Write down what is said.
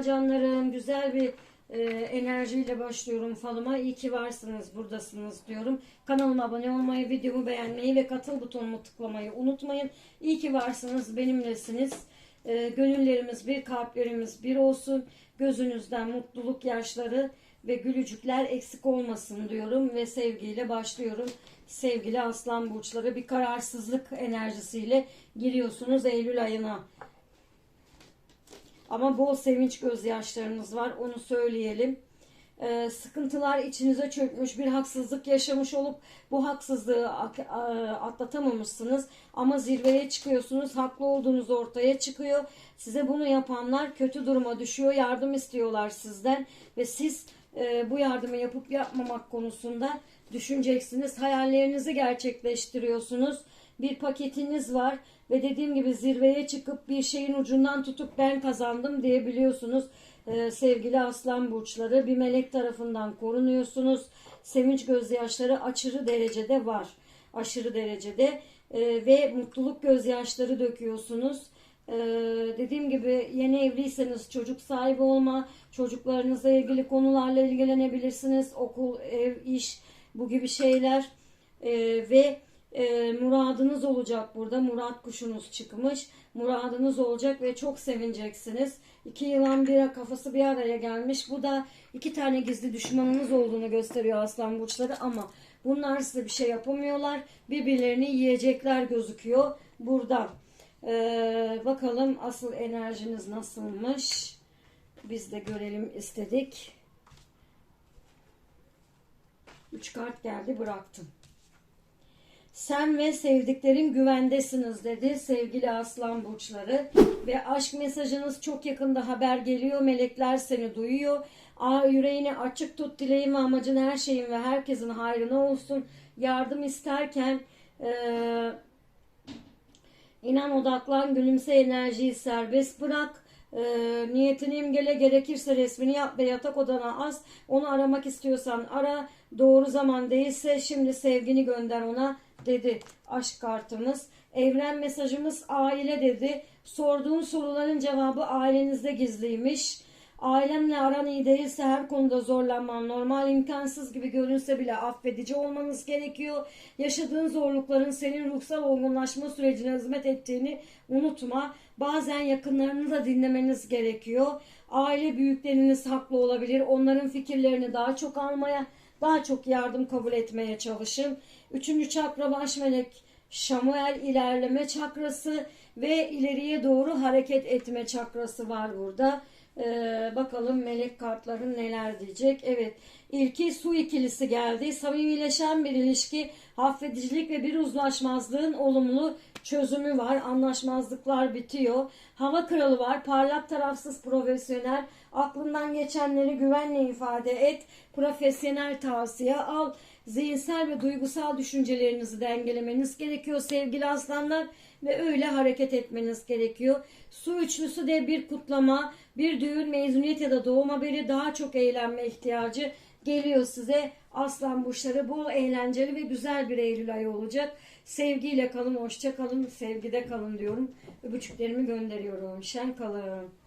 Merhaba canlarım. Güzel bir e, enerjiyle başlıyorum falıma. İyi ki varsınız, buradasınız diyorum. Kanalıma abone olmayı, videomu beğenmeyi ve katıl butonunu tıklamayı unutmayın. İyi ki varsınız, benimlesiniz. E, gönüllerimiz bir, kalplerimiz bir olsun. Gözünüzden mutluluk yaşları ve gülücükler eksik olmasın diyorum ve sevgiyle başlıyorum. Sevgili aslan burçları bir kararsızlık enerjisiyle giriyorsunuz Eylül ayına. Ama bol sevinç gözyaşlarınız var onu söyleyelim. Ee, sıkıntılar içinize çökmüş bir haksızlık yaşamış olup bu haksızlığı atlatamamışsınız. Ama zirveye çıkıyorsunuz haklı olduğunuz ortaya çıkıyor. Size bunu yapanlar kötü duruma düşüyor yardım istiyorlar sizden. Ve siz e, bu yardımı yapıp yapmamak konusunda düşüneceksiniz. Hayallerinizi gerçekleştiriyorsunuz. Bir paketiniz var ve dediğim gibi zirveye çıkıp bir şeyin ucundan tutup ben kazandım diyebiliyorsunuz. Ee, sevgili aslan burçları bir melek tarafından korunuyorsunuz. Sevinç gözyaşları aşırı derecede var. Aşırı derecede Ee, ve mutluluk gözyaşları döküyorsunuz. Ee, dediğim gibi yeni evliyseniz çocuk sahibi olma, çocuklarınızla ilgili konularla ilgilenebilirsiniz. Okul, ev, iş bu gibi şeyler Ee, ve e, muradınız olacak burada. Murat kuşunuz çıkmış. Muradınız olacak ve çok sevineceksiniz. İki yılan bir kafası bir araya gelmiş. Bu da iki tane gizli düşmanınız olduğunu gösteriyor aslan burçları ama bunlar size bir şey yapamıyorlar. Birbirlerini yiyecekler gözüküyor burada. Ee, bakalım asıl enerjiniz nasılmış? Biz de görelim istedik. Üç kart geldi bıraktım. Sen ve sevdiklerin güvendesiniz dedi sevgili aslan burçları. Ve aşk mesajınız çok yakında haber geliyor. Melekler seni duyuyor. Aa, yüreğini açık tut dileğin ve amacın her şeyin ve herkesin hayrına olsun. Yardım isterken eee İnan odaklan, gülümse enerjiyi serbest bırak. Ee, niyetini imgele gerekirse resmini yap ve yatak odana as. Onu aramak istiyorsan ara. Doğru zaman değilse şimdi sevgini gönder ona dedi aşk kartımız. Evren mesajımız aile dedi. Sorduğun soruların cevabı ailenizde gizliymiş. Ailemle aran iyi değilse her konuda zorlanman normal imkansız gibi görünse bile affedici olmanız gerekiyor. Yaşadığın zorlukların senin ruhsal olgunlaşma sürecine hizmet ettiğini unutma. Bazen yakınlarını da dinlemeniz gerekiyor. Aile büyükleriniz haklı olabilir. Onların fikirlerini daha çok almaya, daha çok yardım kabul etmeye çalışın. Üçüncü çakra baş melek Şamuel ilerleme çakrası ve ileriye doğru hareket etme çakrası var burada. Ee, bakalım melek kartların neler diyecek. Evet ilki su ikilisi geldi. Samimileşen bir ilişki, affedicilik ve bir uzlaşmazlığın olumlu çözümü var. Anlaşmazlıklar bitiyor. Hava kralı var. Parlak tarafsız profesyonel. Aklından geçenleri güvenle ifade et. Profesyonel tavsiye al. Zihinsel ve duygusal düşüncelerinizi dengelemeniz gerekiyor sevgili aslanlar ve öyle hareket etmeniz gerekiyor. Su üçlüsü de bir kutlama, bir düğün, mezuniyet ya da doğum haberi daha çok eğlenme ihtiyacı geliyor size. Aslan burçları bol eğlenceli ve güzel bir Eylül ayı olacak. Sevgiyle kalın, hoşça kalın, sevgide kalın diyorum. Öpücüklerimi gönderiyorum. Şen kalın.